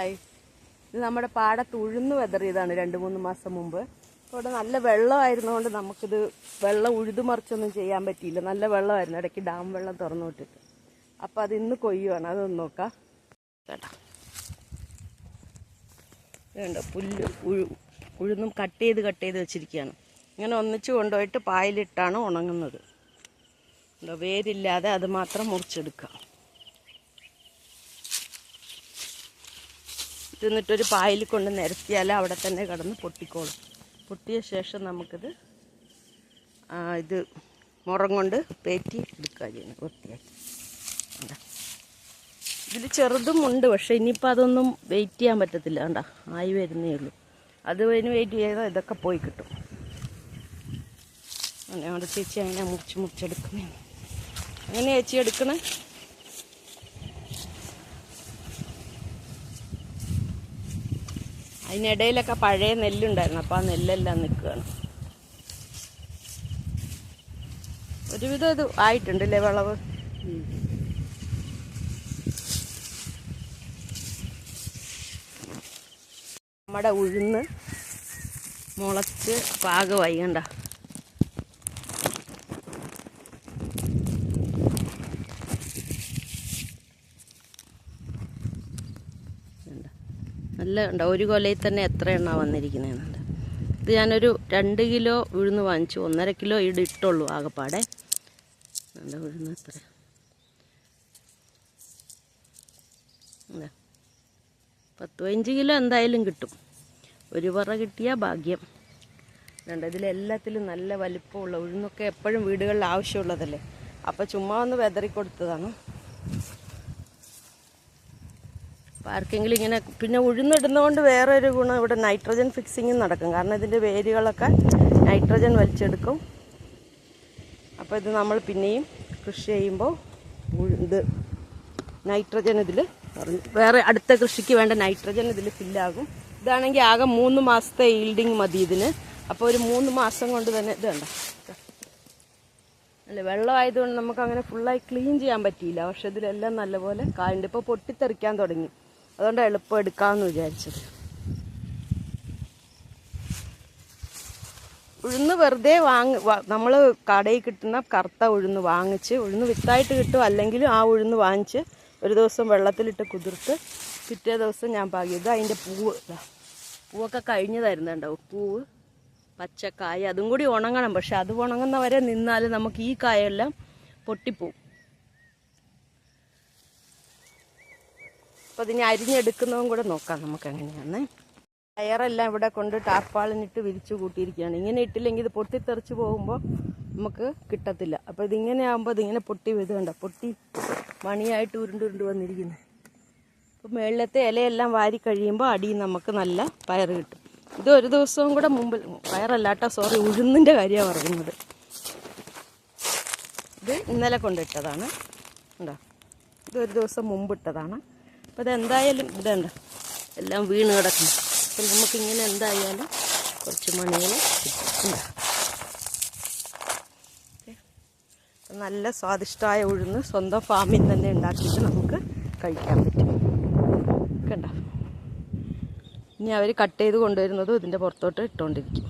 Hi ഇത് നമ്മുടെ പാടത്ത് ഉഴുന്ന് വെതറിയതാണ് രണ്ട് മൂന്ന് മാസം മുമ്പ്. ഇവിടെ നല്ല വെള്ളമായിരുന്നുകൊണ്ട് നമുക്കിത് വെള്ളം ഉഴുതുമറിച്ചൊന്നും ചെയ്യാൻ പറ്റിയില്ല. നല്ല വെള്ളമായിരുന്നു. ഇടയ്ക്ക് ഡാം വെള്ളം തുറന്നു വിട്ടിട്ട് അപ്പം അത് ഇന്ന് കൊയ്യുവാണ്. അതൊന്ന് നോക്കാം. കേട്ടോ വേണ്ട പുല്ല് ഉഴു ഉഴുന്നും കട്ട് ചെയ്ത് കട്ട് ചെയ്ത് വെച്ചിരിക്കുകയാണ്. ഇങ്ങനെ ഒന്നിച്ച് കൊണ്ടുപോയിട്ട് പായലിട്ടാണ് ഉണങ്ങുന്നത്. വേരില്ലാതെ അത് മാത്രം മുറിച്ചെടുക്കുക ഇത് എന്നിട്ടൊരു പായൽ കൊണ്ട് നിരത്തിയാൽ അവിടെ തന്നെ കിടന്ന് പൊട്ടിക്കോളും. പൊട്ടിയ ശേഷം നമുക്കിത് ഇത് മുറം കൊണ്ട് പേറ്റി എടുക്കുക ചെയ്യുന്നത് വൃത്തിയാക്കി? ഇതിൽ ചെറുതും ഉണ്ട് പക്ഷെ ഇനിയിപ്പോൾ അതൊന്നും വെയിറ്റ് ചെയ്യാൻ പറ്റത്തില്ല. കണ്ട? ആയി വരുന്നേ ഉള്ളൂ. അത് അതിന് വെയിറ്റ് ചെയ്താൽ ഇതൊക്കെ പോയി കിട്ടും. അങ്ങനെ അവിടെ ചേച്ചി അങ്ങനെ മുറിച്ച് മുറിച്ചെടുക്കുന്നേ. അങ്ങനെ ചേച്ചി എടുക്കണേ അതിനിടയിലൊക്കെ പഴയ നെല്ലുണ്ടായിരുന്നു. അപ്പോൾ ആ നെല്ലെല്ലാം നിൽക്കുകയാണ്. ഒരുവിധം ഇത് ആയിട്ടുണ്ടല്ലേ വിളവ്? നമ്മുടെ ഉഴുന്ന് മുളച്ച് പാകമായി കണ്ട? നല്ല ഉണ്ട്? ഒരു കൊലയിൽ തന്നെ എത്ര എണ്ണ വന്നിരിക്കുന്നതെന്നുണ്ട് ഇത് ഞാനൊരു രണ്ട് കിലോ ഉഴുന്ന് വാങ്ങിച്ചു. ഒന്നര കിലോ ഇവിടെ ഇട്ടുള്ളൂ ആകെപ്പാടെ. നല്ല ഉഴുന്ന് എത്ര പത്ത് പതിനഞ്ച് കിലോ എന്തായാലും കിട്ടും. ഒരു പറ കിട്ടിയാൽ ഭാഗ്യം. രണ്ട് ഇതിലെല്ലാത്തിലും നല്ല വലിപ്പമുള്ള ഉഴുന്നൊക്കെ എപ്പോഴും വീടുകളിൽ ആവശ്യമുള്ളതല്ലേ? അപ്പോൾ ചുമ്മാ ഒന്ന് വെതറി കൊടുത്തതാണ് ആർക്കെങ്കിലും ഇങ്ങനെ പിന്നെ ഉഴുന്നിടുന്നതുകൊണ്ട് വേറെ ഒരു ഗുണം ഇവിടെ നൈട്രജൻ ഫിക്സിങ്ങും നടക്കും. കാരണം ഇതിന്റെ വേരുകളൊക്കെ നൈട്രജൻ വലിച്ചെടുക്കും. അപ്പോൾ ഇത് നമ്മൾ പിന്നെയും കൃഷി ചെയ്യുമ്പോൾ ഇത് നൈട്രജൻ ഇതിൽ വേറെ അടുത്ത കൃഷിക്ക് വേണ്ട നൈട്രജൻ ഇതിൽ ഫില്ലാകും ഇതാണെങ്കിൽ ആകെ മൂന്ന് മാസത്തെ ഈൽഡിങ് മതി ഇതിന്. അപ്പോൾ ഒരു മൂന്ന് മാസം കൊണ്ട് തന്നെ ഇത് കണ്ടോ? അല്ല വെള്ളമായതുകൊണ്ട് നമുക്ക് അങ്ങനെ ഫുള്ളായി ക്ലീൻ ചെയ്യാൻ പറ്റിയില്ല. പക്ഷെ ഇതിലെല്ലാം നല്ലപോലെ കായുണ്ട് ഇപ്പോൾ പൊട്ടിത്തെറിക്കാൻ തുടങ്ങി. അതുകൊണ്ട് എളുപ്പം എടുക്കാമെന്ന് വിചാരിച്ചത്. ഉഴുന്ന് വെറുതെ വാങ്ങി നമ്മൾ കടയിൽ കിട്ടുന്ന കറുത്ത ഉഴുന്ന് വാങ്ങിച്ച് ഉഴുന്ന് വിത്തായിട്ട് കിട്ടും അല്ലെങ്കിൽ ആ ഉഴുന്ന് വാങ്ങിച്ച് ഒരു ദിവസം വെള്ളത്തിലിട്ട് കുതിർത്ത് പിറ്റേ ദിവസം ഞാൻ പാകി. ഇത് അതിന്റെ പൂവ് പൂവൊക്കെ കഴിഞ്ഞതായിരുന്നു തരുന്നുണ്ടാവും പൂവ് പച്ചക്കായ അതും കൂടി ഉണങ്ങണം. പക്ഷെ അത് ഉണങ്ങുന്നവരെ നിന്നാൽ നമുക്ക് ഈ കായെല്ലാം പൊട്ടിപ്പോവും. അപ്പോൾ അതിനെ അരിഞ്ഞെടുക്കുന്നതും കൂടെ നോക്കാം നമുക്ക് എങ്ങനെയാണെന്ന് ടയറെല്ലാം ഇവിടെ കൊണ്ട് ടാർപ്പാളിനിട്ട് വിരിച്ചു കൂട്ടിയിരിക്കുകയാണ്. ഇങ്ങനെ ഇട്ടില്ലെങ്കിൽ ഇത് പൊട്ടിത്തെറിച്ച് പോകുമ്പോൾ നമുക്ക് കിട്ടത്തില്ല. അപ്പോൾ ഇതിങ്ങനെ ആകുമ്പോൾ ഇതിങ്ങനെ പൊട്ടി വിതുകണ്ട പൊട്ടി മണിയായിട്ട് ഉരുണ്ട് ഉരുണ്ട് വന്നിരിക്കുന്നത് അപ്പോൾ മേളിലത്തെ ഇലയെല്ലാം വാരി കഴിയുമ്പോൾ അടിയിൽ നമുക്ക് നല്ല പയർ കിട്ടും. ഇത് ഒരു ദിവസവും കൂടെ മുമ്പിൽ പയറല്ലാട്ടോ സോറി ഉഴുന്നിന്റെ കാര്യമാണ് പറയുന്നത്. ഇത് ഇന്നലെ കൊണ്ടിട്ടതാണ്. ഉണ്ടോ ഇത് ഒരു ദിവസം മുമ്പ് ഇട്ടതാണ്. അപ്പോൾ ഇതെന്തായാലും ഇതുണ്ട്. എല്ലാം വീണ് കിടക്കണം. അപ്പം നമുക്കിങ്ങനെ എന്തായാലും കുറച്ച്. അപ്പം നല്ല സ്വാദിഷ്ടമായ ഉഴുന്ന് സ്വന്തം ഫാമിൽ തന്നെ ഉണ്ടാക്കിയിട്ട് നമുക്ക് കഴിക്കാൻ പറ്റും. കണ്ടോ? ഇനി അവർ കട്ട് ചെയ്ത് കൊണ്ടുവരുന്നതും ഇതിന്റെ പുറത്തോട്ട് ഇട്ടുകൊണ്ടിരിക്കും